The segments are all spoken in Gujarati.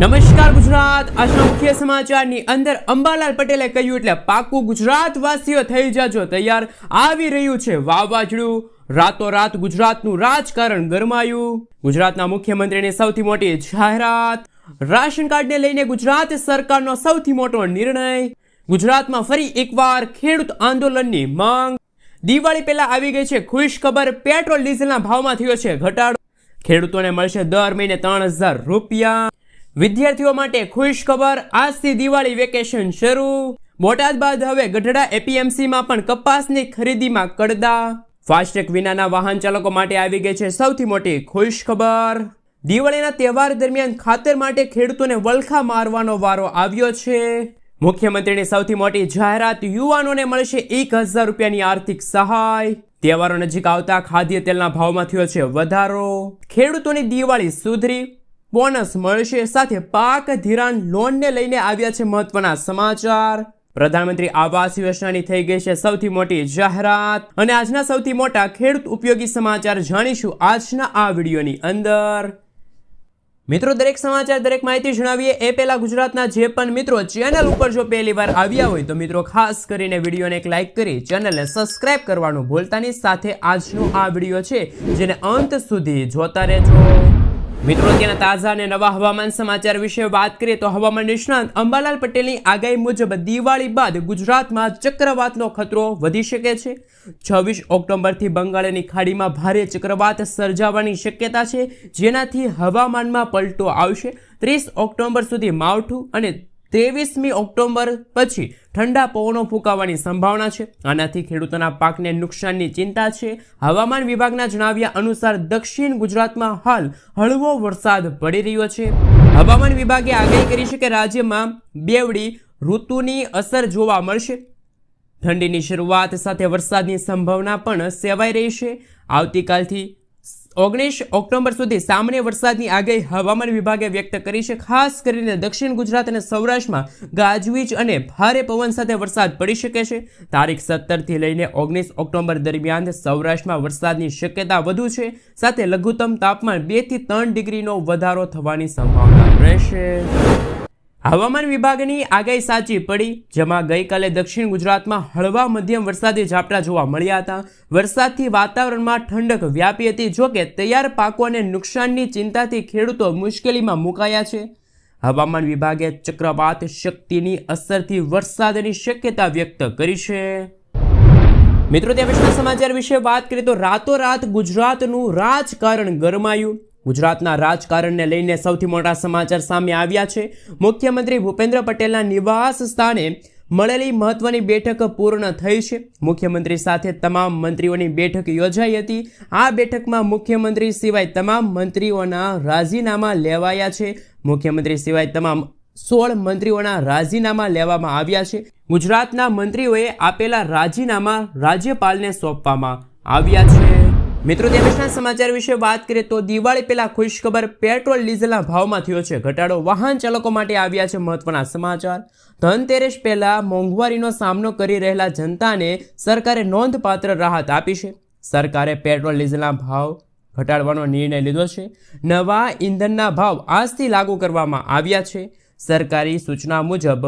નમસ્કાર ગુજરાત. આજના મુખ્ય સમાચારની અંદર અંબાલાલ પટેલે કહ્યું એટલે પાકું ગુજરાતવાસીઓ થઈ જાજો તૈયાર. આવી રહ્યું છે વાવાઝોડું. રાતોરાત ગુજરાતનું રાજકારણ ગરમાયું. ગુજરાતના મુખ્યમંત્રીની સૌથી મોટી જાહેરાત. રાશન કાર્ડને લઈને ગુજરાત સરકારનો સૌથી મોટો નિર્ણય. ગુજરાતમાં ફરી એકવાર ખેડૂત આંદોલનની માંગ. દિવાળી પહેલા આવી ગઈ છે ખુશ ખબર પેટ્રોલ ડીઝલના ભાવમાં થયો છે ઘટાડો. ખેડૂતોને મળશે દર મહિને ત્રણ હજાર રૂપિયા. વિદ્યાર્થીઓ માટે ખુશ ખબર, આજથી દિવાળી વેકેશન શરૂ. બોટાદ બાદ હવે ગઢડા એપીએમસીમાં પણ કપાસની ખરીદીમાં કડદા. ફાસ્ટેગ વિનાના વાહન ચાલકો માટે આવી ગઈ છે સૌથી મોટી ખુશ ખબર. દિવાળીના તહેવાર દરમિયાન ખાતર માટે ખેડૂતોને વલખા મારવાનો વારો આવ્યો છે. મુખ્યમંત્રીની સૌથી મોટી જાહેરાત યુવાનોને મળશે એક હજાર રૂપિયાની આર્થિક સહાય. તહેવારો નજીક આવતા ખાદ્ય તેલના ભાવમાં થયો છે વધારો. ખેડૂતોની દિવાળી સુધરી. બોનસ મળશે સાથે પાક ધિરાણ લોનને લઈને આવ્યા છે મહત્વના સમાચાર. પ્રધાનમંત્રી આવાસ યોજનાની થઈ ગઈ છે સૌથી મોટી જાહેરાત. અને આજના સૌથી મોટા ખેડૂત ઉપયોગી સમાચાર જાણીશું આજના આ વિડીયોની અંદર. મિત્રો, દરેક સમાચાર, દરેક માહિતી જણાવીએ. એ પહેલાં ગુજરાતના જે પણ મિત્રો ચેનલ ઉપર જો પહેલી વાર આવ્યા હોય તો મિત્રો, ખાસ કરીને વિડીયોને એક લાઇક કરી ચેનલને સબસ્ક્રાઇબ કરવાનું ભૂલતાની સાથે આજનો આ વીડિયો છે જેને અંત સુધી જોતા રહેજો. મિત્રો ત્યાંના તાજા અને નવા હવામાન સમાચાર વિશે વાત કરીએ તો હવામાન નિષ્ણાંત અંબાલાલ પટેલની આગાહી મુજબ દિવાળી બાદ ગુજરાતમાં ચક્રવાતનો ખતરો વધી શકે છે. છવ્વીસ ઓક્ટોબરથી બંગાળની ખાડીમાં ભારે ચક્રવાત સર્જાવાની શક્યતા છે, જેનાથી હવામાનમાં પલટો આવશે. ત્રીસ ઓક્ટોબર સુધી માવઠું અને ત્રેવીસમી ઓક્ટોબર પછી ઠંડા પવનો ફૂંકાવાની સંભાવના છે. આનાથી ખેડૂતોના પાકને નુકસાનની ચિંતા છે. હવામાન વિભાગના જણાવ્યા અનુસાર દક્ષિણ ગુજરાતમાં હાલ હળવો વરસાદ પડી રહ્યો છે. હવામાન વિભાગે આગાહી કરી છે કે રાજ્યમાં બેવડી ઋતુની અસર જોવા મળશે. ઠંડીની શરૂઆત સાથે વરસાદની સંભાવના પણ સેવાઈ રહી છે. આવતીકાલથી ઓગણીસ ઓક્ટોબર સુધી સામાન્ય વરસાદની આગાહી હવામાન વિભાગે વ્યક્ત કરી છે. ખાસ કરીને દક્ષિણ ગુજરાત અને સૌરાષ્ટ્રમાં ગાજવીજ અને ભારે પવન સાથે વરસાદ પડી શકે છે. તારીખ સત્તરથી લઈને ઓગણીસ ઓક્ટોબર દરમિયાન સૌરાષ્ટ્રમાં વરસાદની શક્યતા વધુ છે. સાથે લઘુત્તમ તાપમાન બેથી ત્રણ ડિગ્રીનો વધારો થવાની સંભાવના રહેશે. હવામાન વિભાગની આગાહી સાચી પડી, જેમાં ગઈકાલે દક્ષિણ ગુજરાતમાં હળવા મધ્યમ વરસાદી ઝાપટા જોવા મળ્યા હતા. વરસાદથી વાતાવરણમાં ઠંડક વ્યાપી હતી જોકે તૈયાર પાકોને નુકસાનની ચિંતાથી ખેડૂતો મુશ્કેલીમાં મુકાયા છે. હવામાન વિભાગે ચક્રવાત શક્તિની અસરથી વરસાદની શક્યતા વ્યક્ત કરી છે. મિત્રો, ત્યાં વિશ્વ સમાચાર વિશે વાત કરીએ તો રાતોરાત ગુજરાતનું રાજકારણ ગરમાયું. ગુજરાતના રાજકારણને લઈને સૌથી મોટા સમાચાર સામે આવ્યા છે. મુખ્યમંત્રી ભૂપેન્દ્ર પટેલના નિવાસ સ્થાને મળેલી મહત્વની બેઠક પૂર્ણ થઈ છે. મુખ્યમંત્રી સાથે તમામ મંત્રીઓની બેઠક યોજાઈ હતી. આ બેઠકમાં મુખ્યમંત્રી સિવાય તમામ મંત્રીઓના રાજીનામા લેવાયા છે. મુખ્યમંત્રી સિવાય તમામ સોળ મંત્રીઓના રાજીનામા લેવામાં આવ્યા છે. ગુજરાતના મંત્રીઓએ આપેલા રાજીનામા રાજ્યપાલને સોંપવામાં આવ્યા છે. મિત્રો તે સમાચાર વિશે વાત કરીએ તો દિવાળી પહેલા ખુશખબર પેટ્રોલ, ડીઝલના ભાવમાં થયો છે ઘટાડો. વાહન ચાલકો માટે આવ્યા છે મહત્વના સમાચાર. ધનતેરસ પહેલા મોંઘવારીનો સામનો કરી રહેલા જનતાને સરકારે નોંધપાત્ર રાહત આપી છે. સરકારે પેટ્રોલ, ડીઝલના ભાવ ઘટાડવાનો નિર્ણય લીધો છે. નવા ઈંધણના ભાવ આજથી લાગુ કરવામાં આવ્યા છે. સરકારી સૂચના મુજબ,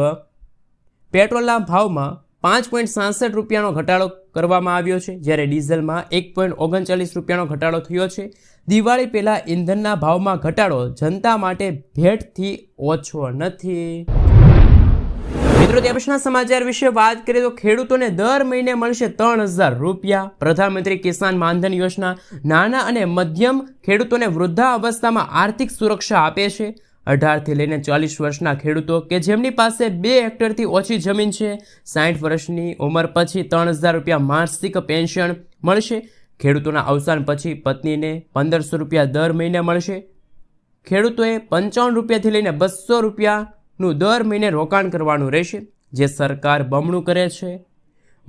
પેટ્રોલના ભાવમાં પાંચ પોઈન્ટ સાસઠ રૂપિયાનો ઘટાડો કરવામાં આવ્યો છે. જ્યારે ડીઝલમાં એક પોઈન્ટ ઓગણચાલીસ રૂપિયાનો ઘટાડો થયો છે. દિવાળી પહેલાં ઇંધણના ભાવમાં ઘટાડો જનતા માટે ભેટથી ઓછો નથી. મિત્રો પ્રશ્ન સમાચાર વિશે વાત કરીએ તો ખેડૂતોને દર મહિને મળશે ત્રણ હજાર રૂપિયા. પ્રધાનમંત્રી કિસાન માનધન યોજના નાના અને મધ્યમ ખેડૂતોને વૃદ્ધા અવસ્થામાં આર્થિક સુરક્ષા આપે છે. અઢારથી લઈને ચાલીસ વર્ષના ખેડૂતો કે જેમની પાસે બે હેક્ટરથી ઓછી જમીન છે સાઠ વર્ષની ઉંમર પછી ત્રણ હજાર રૂપિયા માસિક પેન્શન મળશે, ખેડૂતોના અવસાન પછી પત્નીને પંદરસો રૂપિયા દર મહિને મળશે. ખેડૂતોએ પંચાવન રૂપિયાથી લઈને બસો રૂપિયાનું દર મહિને રોકાણ કરવાનું રહેશે, જે સરકાર બમણું કરે છે.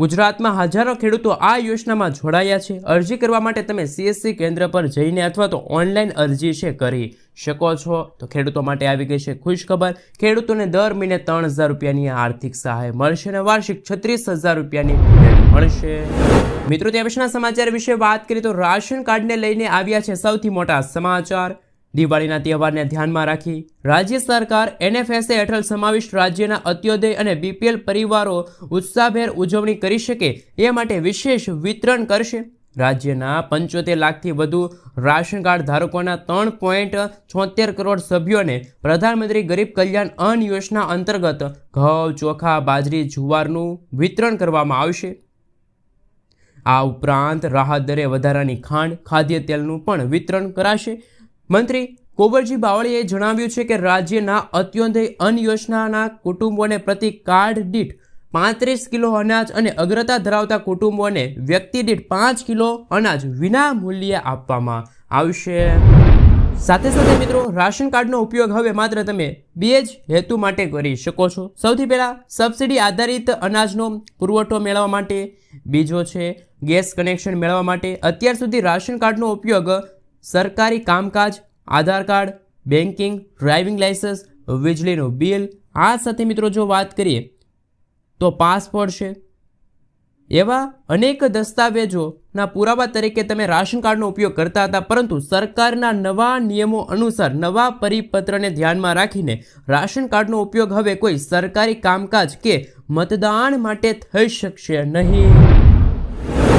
ગુજરાતમાં હજારો ખેડૂતો આ યોજનામાં જોડાયા છે. અરજી કરવા માટે તમે સીએસસી કેન્દ્ર પર જઈને અથવા તો ઓનલાઈન અરજી છે કરી શકો છો. તો ખેડૂતો માટે આવી ગઈ છે ખુશ ખબર. ખેડૂતોને દર મહિને ત્રણ હજાર રૂપિયાની આર્થિક સહાય મળશે અને વાર્ષિક છત્રીસ હજાર રૂપિયાની મળશે. મિત્રો ત્યાં સમાચાર વિશે વાત કરીએ તો રાશન કાર્ડને લઈને આવ્યા છે સૌથી મોટા સમાચાર. દિવાળીના તહેવારને ધ્યાનમાં રાખી રાજ્ય સરકાર, એનએફએસએ હેઠળ સમાવિષ્ટ રાજ્યના અત્યોદય અને બીપીએલ પરિવારો ઉત્સાહભેર ઉજવણી કરી શકે એ માટે વિશેષ વિતરણ કરશે. રાજ્યના પંચોતેર લાખથી વધુ રાશન કાર્ડ ધારકોના ત્રણ પોઈન્ટ છોતેર કરોડ સભ્યોને પ્રધાનમંત્રી ગરીબ કલ્યાણ અન્ન યોજના અંતર્ગત ઘઉં, ચોખા, બાજરી, જુવારનું વિતરણ કરવામાં આવશે. આ ઉપરાંત રાહત દરે વધારાની ખાંડ, ખાદ્ય તેલનું પણ વિતરણ કરાશે. મંત્રી કોબરજી બાવળીએ જણાવ્યું છે કે રાજ્યના અત્યોદય અન્ન યોજનાના કુટુંબોને પ્રતિ કાર્ડ દીઠ પાંત્રીસ કિલો અનાજ અને અગ્રતા ધરાવતા કુટુંબોને વ્યક્તિ દીઠ પાંચ કિલો અનાજ વિના મૂલ્યે આપવામાં આવશે. સાથે સાથે મિત્રો, રાશન કાર્ડનો ઉપયોગ હવે માત્ર તમે બે જ હેતુ માટે કરી શકો છો. સૌથી પહેલાં સબસિડી આધારિત અનાજનો પુરવઠો મેળવવા માટે બીજો છે ગેસ કનેક્શન મેળવવા માટે. અત્યાર સુધી રાશન કાર્ડનો ઉપયોગ સરકારી કામકાજ, Aadhaar card, banking, driving licence, વીજળીનું બિલ, આ સાથે મિત્રો જો વાત કરીએ, તો પાસપોર્ટ છે. એવા અનેક દસ્તાવેજોના પુરાવા તરીકે તમે રાશન કાર્ડનો ઉપયોગ કરતા હતા, પરંતુ સરકારના નવા નિયમો અનુસાર, નવા પરિપત્રને ધ્યાનમાં રાખીને રાશન કાર્ડનો ઉપયોગ હવે કોઈ સરકારી કામકાજ કે મતદાન માટે થઈ શકશે નહીં.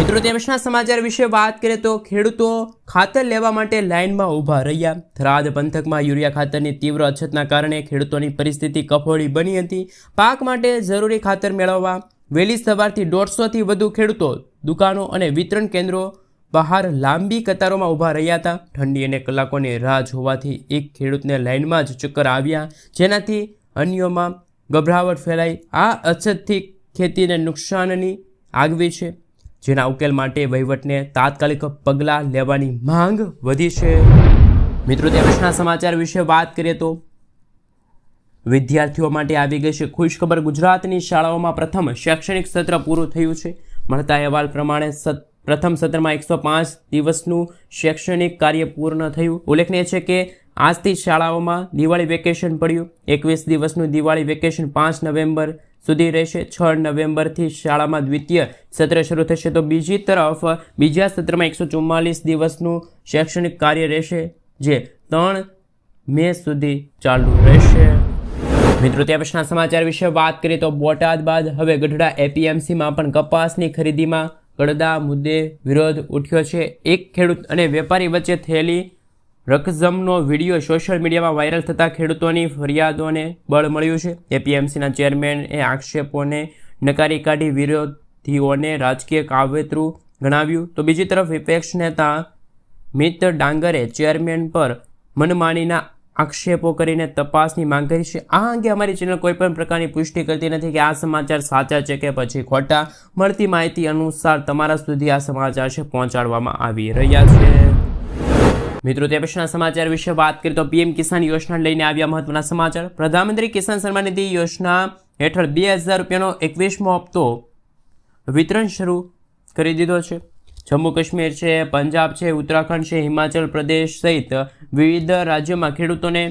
મિત્રો તેમના સમાચાર વિશે વાત કરીએ તો ખેડૂતો ખાતર લેવા માટે લાઇનમાં ઊભા રહ્યા. થરાદ પંથકમાં યુરિયા ખાતરની તીવ્ર અછતના કારણે ખેડૂતોની પરિસ્થિતિ કફોડી બની હતી. પાક માટે જરૂરી ખાતર મેળવવા વહેલી સવારથી દોઢસોથી વધુ ખેડૂતો દુકાનો અને વિતરણ કેન્દ્રો બહાર લાંબી કતારોમાં ઊભા રહ્યા હતા. ઠંડી અને કલાકોની રાહ જોવાથી એક ખેડૂતને લાઇનમાં જ ચક્કર આવ્યા. જેનાથી અન્યોમાં ગભરાવટ ફેલાઈ. આ અછતથી ખેતીને નુકસાનની આગવી છે. જેના ઉકેલ માટે વહીવટને તાત્કાલિક પગલાં લેવાની માંગ વધી છે. મિત્રો તેમના સમાચાર વિશે વાત કરીએ તો વિદ્યાર્થીઓ માટે આવી ગઈ છે ખુશખબર. ગુજરાતની શાળાઓમાં પ્રથમ શૈક્ષણિક સત્ર પૂરું થયું છે. મળતા અહેવાલ પ્રમાણે સત, પ્રથમ સત્રમાં એકસો પાંચ દિવસનું શૈક્ષણિક કાર્ય પૂર્ણ થયું. ઉલ્લેખનીય છે કે આજથી શાળાઓમાં દિવાળી વેકેશન પડ્યું. એકવીસ દિવસનું દિવાળી વેકેશન પાંચ નવેમ્બર સુધી રહેશે. છ નવેમ્બરથી શાળામાં દ્વિતીય સત્ર શરૂ થશે. તો બીજી તરફ, બીજા સત્રમાં એકસો ચુમ્માલીસ દિવસનું શૈક્ષણિક કાર્ય રહેશે, જે ત્રણ મે સુધી ચાલુ રહેશે. મિત્રો ત્યાં પછીના સમાચાર વિશે વાત કરીએ તો બોટાદ બાદ હવે ગઢડા એપીએમસીમાં પણ કપાસની ખરીદીમાં ગળદા મુદ્દે વિરોધ ઉઠ્યો છે. એક ખેડૂત અને વેપારી વચ્ચે થયેલી રકઝમનો વીડિયો સોશિયલ મીડિયામાં વાયરલ થતાં ખેડૂતોની ફરિયાદોને બળ મળ્યું છે. એપીએમસીના ચેરમેને આક્ષેપોને નકારી કાઢી વિરોધીઓને રાજકીય કાવતરું ગણાવ્યું. તો બીજી તરફ વિપક્ષ નેતા મિત ડાંગરે ચેરમેન પર મનમાનીના આક્ષેપો કરીને તપાસની માંગ કરી છે. આ અંગે અમારી ચેનલ કોઈ પણ પ્રકારની પુષ્ટિ કરતી નથી કે આ સમાચાર સાચા છે કે પછી ખોટા. મળતી માહિતી અનુસાર તમારા સુધી આ સમાચાર છે, પહોંચાડવામાં આવી રહ્યા છે. મિત્રો, તે પછીના સમાચાર વિશે વાત કરીએ તો પીએમ કિસાન યોજના લઈને આવ્યા મહત્વના સમાચાર. પ્રધાનમંત્રી કિસાન સન્માન નિધિ યોજના હેઠળ બે હજાર રૂપિયાનો એકવીસમો હપ્તો વિતરણ શરૂ કરી દીધો છે. જમ્મુ કાશ્મીર છે, પંજાબ છે, ઉત્તરાખંડ છે, હિમાચલ પ્રદેશ સહિત વિવિધ રાજ્યોમાં ખેડૂતોને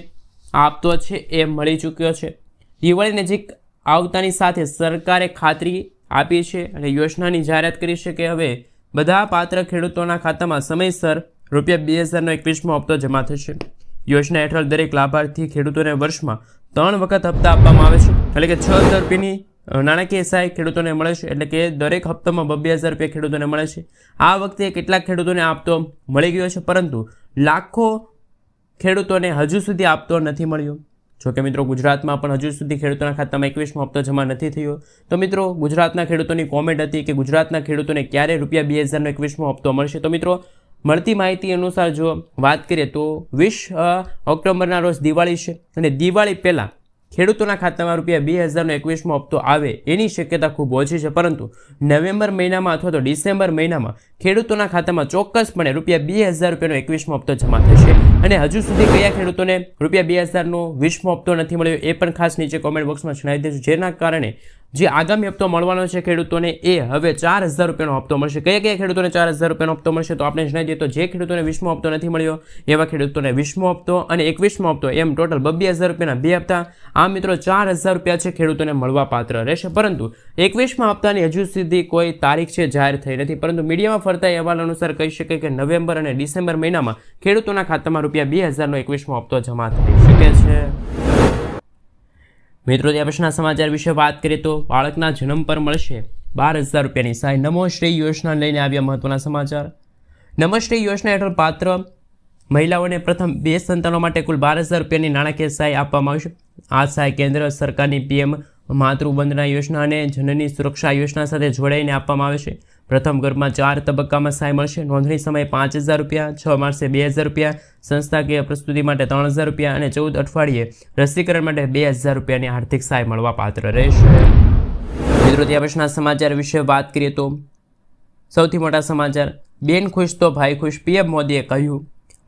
આપતો છે એ મળી ચૂક્યો છે. દિવાળી નજીક આવતાની સાથે સરકારે ખાતરી આપી છે અને યોજનાની જાહેરાત કરી છે કે હવે બધા પાત્ર ખેડૂતોના ખાતામાં સમયસર રૂપિયા બે હજારનો એકવીસમો હપ્તો જમા થશે. યોજના હેઠળ દરેક લાભાર્થી ખેડૂતોને વર્ષમાં ત્રણ વખત હપ્તા આપવામાં આવે છે. એટલે કે છ હજાર રૂપિયાની નાણાકીય સહાય ખેડૂતોને મળે છે. એટલે કે દરેક હપ્તામાં બબ્બે હજાર રૂપિયા ખેડૂતોને મળે છે. આ વખતે કેટલાક ખેડૂતોને આપતો મળી ગયો છે, પરંતુ લાખો ખેડૂતોને હજુ સુધી આપતો નથી મળ્યો. જોકે મિત્રો, ગુજરાતમાં પણ હજુ સુધી ખેડૂતોના ખાતામાં એકવીસમો હપ્તો જમા નથી થયો. તો મિત્રો, ગુજરાતના ખેડૂતોની કોમેન્ટ હતી કે ગુજરાતના ખેડૂતોને ક્યારે રૂપિયા બે હજારનો એકવીસમો હપ્તો મળશે? તો મિત્રો મળતી માહિતી અનુસાર જો વાત કરીએ તો વીસ ઓક્ટોબરના રોજ દિવાળી છે અને દિવાળી પહેલાં ખેડૂતોના ખાતામાં રૂપિયા બે હજારનો એકવીસમો હપ્તો આવે એની શક્યતા ખૂબ ઓછી છે. પરંતુ નવેમ્બર મહિનામાં અથવા તો ડિસેમ્બર મહિનામાં ખેડૂતોના ખાતામાં ચોક્કસપણે રૂપિયા બે હજાર રૂપિયાનો એકવીસમો હપ્તો જમા થશે. અને હજુ સુધી કયા ખેડૂતોને રૂપિયા બે હજારનો વીસમો હપ્તો નથી મળ્યો એ પણ ખાસ નીચે કોમેન્ટ બોક્સમાં જણાવી દેજો. જેના કારણે જે આગામી હપ્તો મળવાનો છે ખેડૂતોને, એ હવે ચાર હજાર રૂપિયાનો હપ્તો મળશે. કયા કયા ખેડૂતોને ચાર હજાર રૂપિયાનો હપ્તો મળશે તો આપણે જણાવી દઈએ તો જે ખેડૂતોને વીસમો હપ્તો નથી મળ્યો, એવા ખેડૂતોને વીસમો હપ્તો અને એકવીસમો હપ્તો, એમ ટોટલ બબ્બે હજાર રૂપિયાના બે હપ્તા. આ મિત્રો ચાર હજાર રૂપિયા છે ખેડૂતોને મળવા પાત્ર રહેશે. પરંતુ એકવીસમા હપ્તાની હજુ સુધી કોઈ તારીખ છે જાહેર થઈ નથી. પરંતુ મીડિયામાં ફરતા અહેવાલ અનુસાર કહી શકાય કે નવેમ્બર અને ડિસેમ્બર મહિનામાં ખેડૂતોના ખાતામાં રૂપિયા બે હજારનો એકવીસમો હપ્તો જમા થઈ શકે છે. મિત્રો ત્યાં પછીના સમાચાર વિશે વાત કરીએ તો બાળકના જન્મ પર મળશે બાર હજાર રૂપિયાની સહાય. નમોશ્રી યોજના લઈને આવ્યા મહત્વના સમાચાર. નમશ્રી યોજના હેઠળ પાત્ર મહિલાઓને પ્રથમ બે સંતાનો માટે કુલ બાર હજાર રૂપિયાની નાણાકીય સહાય આપવામાં આવશે. આ સહાય કેન્દ્ર સરકારની પીએમ માતૃવંદના યોજના અને જનની સુરક્ષા યોજના સાથે જોડાઈને આપવામાં આવે છે. પ્રથમ ગર્ભમાં ચાર તબક્કામાં સહાય મળશે. નોંધણી સમયે પાંચ હજાર રૂપિયા, છ માસે બે હજાર રૂપિયા, સંસ્થાકીય પ્રસ્તુતિ માટે ત્રણ હજાર રૂપિયા અને ચૌદ અઠવાડિયે રસીકરણ માટે બે હજાર રૂપિયાની આર્થિક સહાય મળવા પાત્ર રહેશે. મિત્રો ત્યાં પછીના સમાચાર વિશે વાત કરીએ તો સૌથી મોટા સમાચાર. બેન ખુશ તો ભાઈ ખુશ, પીએમ મોદીએ કહ્યું.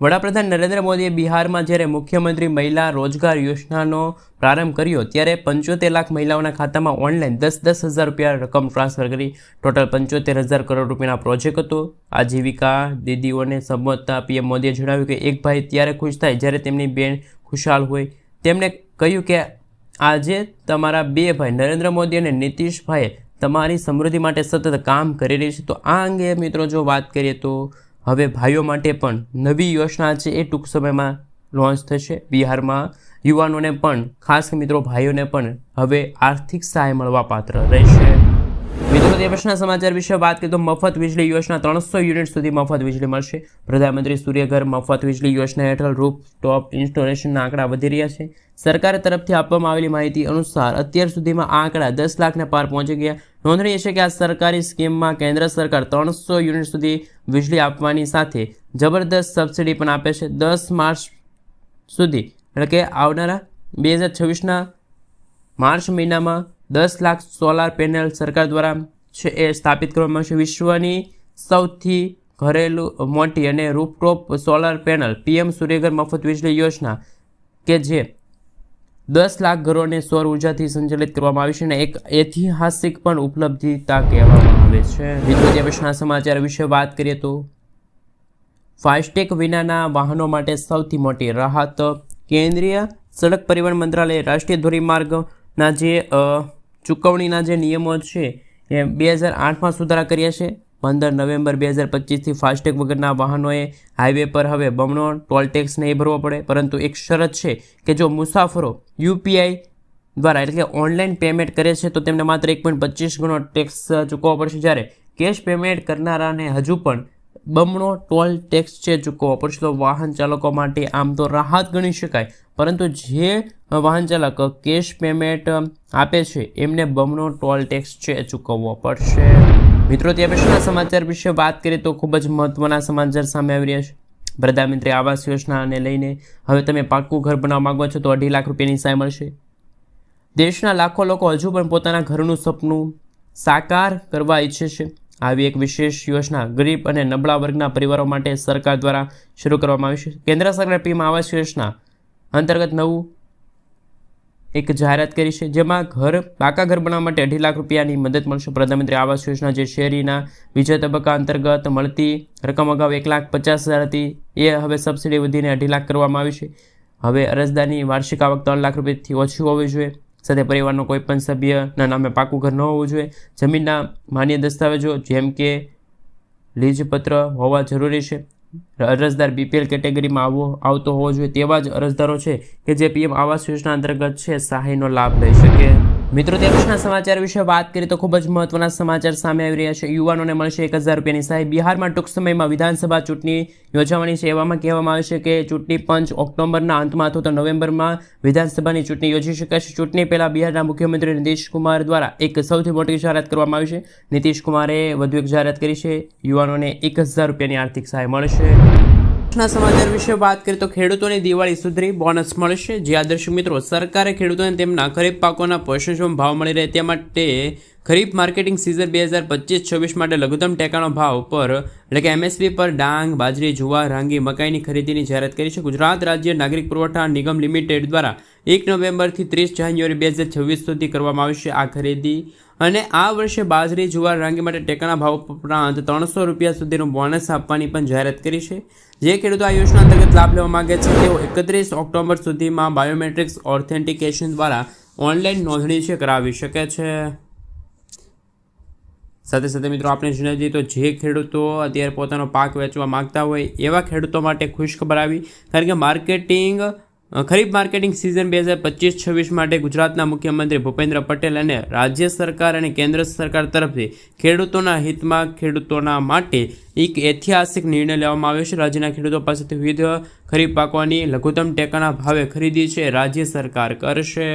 વડાપ્રધાન નરેન્દ્ર મોદીએ બિહારમાં જ્યારે મુખ્યમંત્રી મહિલા રોજગાર યોજનાનો પ્રારંભ કર્યો, ત્યારે પંચોતેર લાખ મહિલાઓના ખાતામાં ઓનલાઈન દસ દસ હજાર રૂપિયા રકમ ટ્રાન્સફર કરી, ટોટલ પંચોતેર હજાર કરોડ રૂપિયાના પ્રોજેક્ટ હતો. આજીવિકા દીદીઓને સંબોધતા પીએમ મોદીએ જણાવ્યું કે એક ભાઈ ત્યારે ખુશ થાય જ્યારે તેમની બેન ખુશાલ હોય. તેમણે કહ્યું કે આજે તમારા બે ભાઈ, નરેન્દ્ર મોદી અને નીતિશભાઈએ તમારી સમૃદ્ધિ માટે સતત કામ કરી રહી છે. તો આ અંગે મિત્રો જો વાત કરીએ તો હવે ભાઈઓ માટે પણ નવી યોજના છે, એ ટૂંક સમયમાં લોન્ચ થશે. બિહારમાં યુવાનોને પણ, ખાસ મિત્રો, ભાઈઓને પણ હવે આર્થિક સહાય મળવા પાત્ર રહેશે. મિત્રો તે સમાચાર વિશે વાત કરીએ તો મફત વીજળી યોજના ત્રણસો યુનિટ સુધી મફત વીજળી મળશે. પ્રધાનમંત્રી સૂર્યઘર મફત વીજળી યોજના હેઠળ રૂપ ટોપ ઇન્સ્ટોલેશનના આંકડા વધી રહ્યા છે. સરકાર તરફથી આપવામાં આવેલી માહિતી અનુસાર અત્યાર સુધીમાં આ આંકડા દસ લાખને પાર પહોંચી ગયા. નોંધનીય છે કે આ સરકારી સ્કીમમાં કેન્દ્ર સરકાર ત્રણસો યુનિટ સુધી વીજળી આપવાની સાથે જબરદસ્ત સબસિડી પણ આપે છે. દસ માર્ચ સુધી, એટલે કે આવનારા બે હજાર છવ્વીસના માર્ચ મહિનામાં દસ લાખ સોલાર પેનલ સરકાર દ્વારા છે એ સ્થાપિત કરવામાં આવશે વિશ્વની સૌથી ઘરેલું, મોટી અને rooftop solar panel PM Suryaghar મફત વીજળી યોજના કે જે દસ લાખ ઘરોને સૌર ઉર્જાથી સંચાલિત કરવામાં આવી છે અને એક ઐતિહાસિક પણ ઉપલબ્ધિતા કહેવામાં આવે છે. વિદ્યુતીય પ્રશ્નના સમાચાર વિશે વાત કરીએ તો ફાસ્ટેગ વિનાના વાહનો માટે સૌથી મોટી રાહત કેન્દ્રીય સડક પરિવહન મંત્રાલયે રાષ્ટ્રીય ધોરીમાર્ગના જે ચૂકવણીના જે નિયમો છે એ બે હજાર આઠમાં સુધારા કર્યા છે. પંદર નવેમ્બર બે હજાર પચીસથી ફાસ્ટેગ વગરના વાહનોએ હાઈવે પર હવે બમણો ટોલ ટેક્સ નહીં ભરવો પડે. પરંતુ એક શરત છે કે જો મુસાફરો યુપીઆઈ દ્વારા એટલે કે ઓનલાઈન પેમેન્ટ કરે છે, તો તેમને માત્ર એક પોઈન્ટ પચીસ ગણો ટેક્સ ચૂકવવો પડશે. જ્યારે કેશ પેમેન્ટ કરનારાને હજુ પણ બમણો ટોલ ટેક્સ છે ચૂકવવો. પડશે તો વાહન ચાલકો માટે આમ તો રાહત ગણી શકાય. પરંતુ જે વાહન ચાલક કેશ પેમેન્ટ આપે છે, એમને બમણો ટોલ ટેક્સ છે ચૂકવવો પડશે. મિત્રો ત્યાં પછીના સમાચાર વિશે વાત કરીએ તો ખૂબ જ મહત્વના સમાચાર સામે આવી રહ્યા છે. પ્રધાનમંત્રી આવાસ યોજનાને લઈને હવે તમે પાક્કું ઘર બનાવવા માગો છો તો અઢી લાખ રૂપિયાની સહાય મળશે. દેશના લાખો લોકો હજુ પણ પોતાના ઘરનું સપનું સાકાર કરવા ઈચ્છે છે. આવી એક વિશેષ યોજના ગરીબ અને નબળા વર્ગના પરિવારો માટે સરકાર દ્વારા શરૂ કરવામાં આવી છે. કેન્દ્ર સરકારે પીએમ આવાસ યોજના અંતર્ગત નવું એક જાહેરાત કરી છે, જેમાં ઘર, પાકા ઘર બનાવવા માટે અઢી લાખ રૂપિયાની મદદ મળશે. પ્રધાનમંત્રી આવાસ યોજના જે શહેરીના બીજા તબક્કા અંતર્ગત મળતી રકમ અગાઉ એક લાખ પચાસ હજાર હતી, એ હવે સબસિડી વધીને અઢી લાખ કરવામાં આવી છે. હવે અરજદારની વાર્ષિક આવક ત્રણ લાખ રૂપિયાથી ઓછી હોવી જોઈએ. સાથે પરિવારનો કોઈ પણ સભ્યના નામે પાકું ઘર ન હોવું જોઈએ. જમીનના માન્ય દસ્તાવેજો જેમ કે લીજપત્ર હોવા જરૂરી છે. અરજદાર બીપીએલ કેટેગરીમાં આવવો આવતો હોવો જોઈએ તેવા જ અરજદારો છે કે જે પીએમ આવાસ યોજના અંતર્ગત છે. સહાયનો લાભ લઈ શકે. મિત્રો ત્યાં સમાચાર વિશે વાત કરીએ તો ખૂબ જ મહત્વના સમાચાર સામે આવી રહ્યા છે. યુવાનોને મળશે એક હજાર રૂપિયાની સહાય. બિહારમાં ટૂંક સમયમાં વિધાનસભા ચૂંટણી યોજાવાની છે. એવામાં કહેવામાં આવે છે કે ચૂંટણી પંચ ઓક્ટોબરના અંતમાં અથવા તો નવેમ્બરમાં વિધાનસભાની ચૂંટણી યોજી શકાશે ચૂંટણી પહેલાં બિહારના મુખ્યમંત્રી નીતિશકુમાર દ્વારા એક સૌથી મોટી જાહેરાત કરવામાં આવી છે. નીતિશ કુમારે વધુ એક જાહેરાત કરી છે. યુવાનોને એક હજાર રૂપિયાની આર્થિક સહાય મળશે. ના સમાચાર વિશે વાત કરીએ તો ખેડૂતોની દિવાળી સુધરી બોનસ મળશે. જે આદર્શ મિત્રો સરકારે ખેડૂતોને તેમના ખરીફ પાકોના પોષણ ભાવ મળી રહે તે માટે ખરીફ માર્કેટિંગ સિઝન બે હજાર પચીસ છવ્વીસ માટે લઘુત્તમ ટેકાનો ભાવ પર, એટલે કે એમએસપી પર ડાંગ, બાજરી, જુવાર, રાંગી મકાઈની ખરીદીની જાહેરાત કરી છે. ગુજરાત રાજ્ય નાગરિક પુરવઠા નિગમ લિમિટેડ દ્વારા એક નવેમ્બરથી ત્રીસ જાન્યુઆરી બે હજાર છવ્વીસ સુધી કરવામાં આવશે આ ખરીદી. અને આ વર્ષે બાજરી, જુવાર, રાંગી માટે ટેકાના ભાવ ઉપરાંત ત્રણસો રૂપિયા સુધીનું બોનસ આપવાની પણ જાહેરાત કરી છે. જે ખેડૂતો આ યોજના અંતર્ગત લાભ લેવા માગે છે, તેઓ એકત્રીસ ઓક્ટોબર સુધીમાં બાયોમેટ્રિક્સ ઓથેન્ટિકેશન દ્વારા ઓનલાઈન નોંધણી છે, કરાવી શકે છે. સાથે સાથે મિત્રો, આપણે જણાવી દઈએ તો જે ખેડૂતો અત્યારે પોતાનો પાક વેચવા માંગતા હોય એવા ખેડૂતો માટે ખુશખબર આવી. કારણ કે માર્કેટિંગ ખરીફ માર્કેટિંગ સિઝન બે હજાર પચીસ છવ્વીસ માટે ગુજરાતના મુખ્યમંત્રી ભૂપેન્દ્ર પટેલ અને રાજ્ય સરકાર અને કેન્દ્ર સરકાર તરફથી ખેડૂતોના હિતમાં ખેડૂતોના માટે એક ઐતિહાસિક નિર્ણય લેવામાં આવ્યો છે. રાજ્યના ખેડૂતો પાસેથી વિવિધ ખરીફ પાકોની લઘુત્તમ ટેકાના ભાવે ખરીદી છે. રાજ્ય સરકાર કરશે.